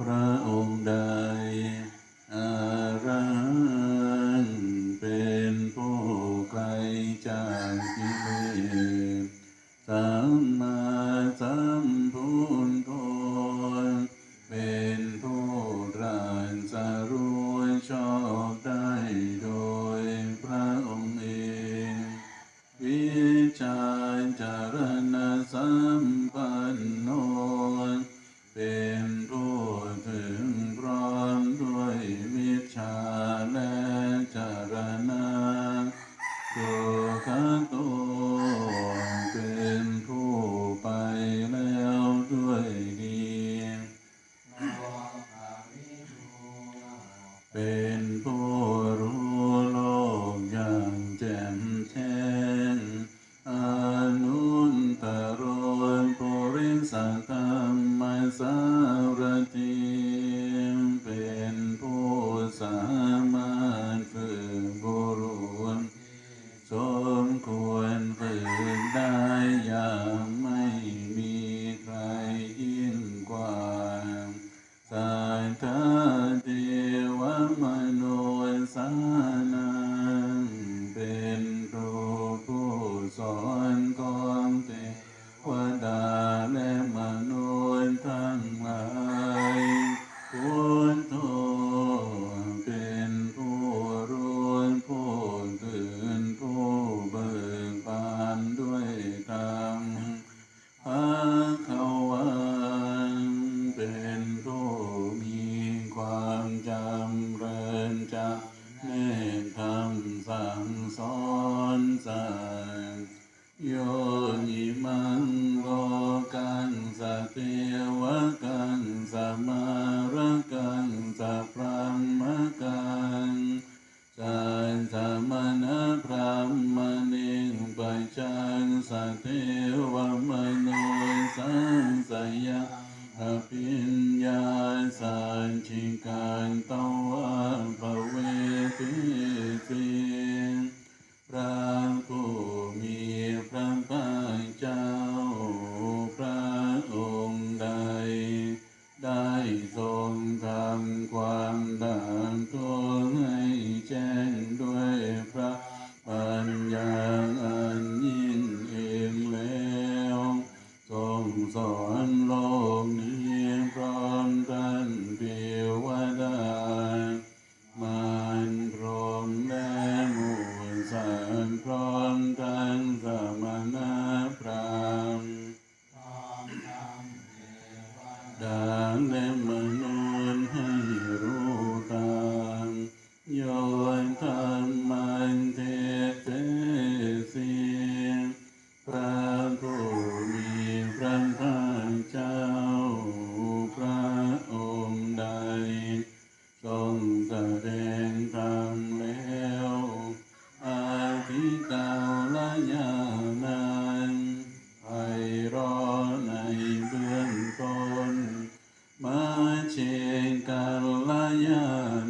พระองค์ใดอารันเป็นผู้ไกลจากกิเลสสัมมาสัมพุทโธเป็นผู้รันสรู้ชอบได้โดยพระองค์เองวิชาจารณสัมปันโนเป็นผู้ และจารณาตขั้าตัวเป็นผู้ไปแล้วด้วยดี เป็นผู้ โกนติวดาและมน ดาลตัวให้แจ้งด้วยพระปัญญาอันยิ่งเองแล้วทรงสอนโลกนี้พระ เก่และยาวนานไพเราะในเบื้องต้นมาเชงกันละยา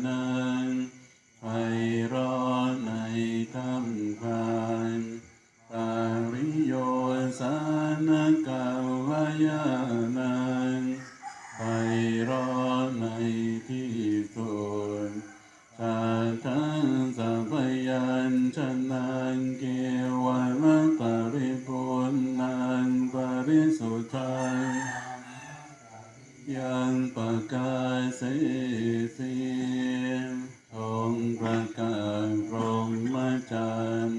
นานไพเราะในคำพานตาริโยสานกัลยานานไพ ยังประกาศเสียงองประกาศรหมจรร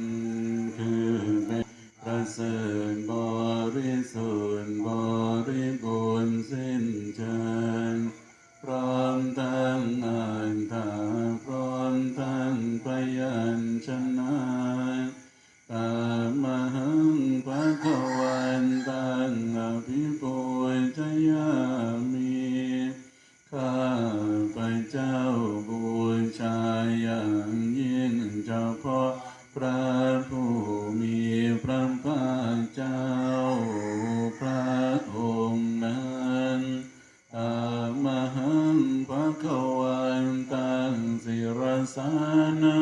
คือเป็นประเสริ sana.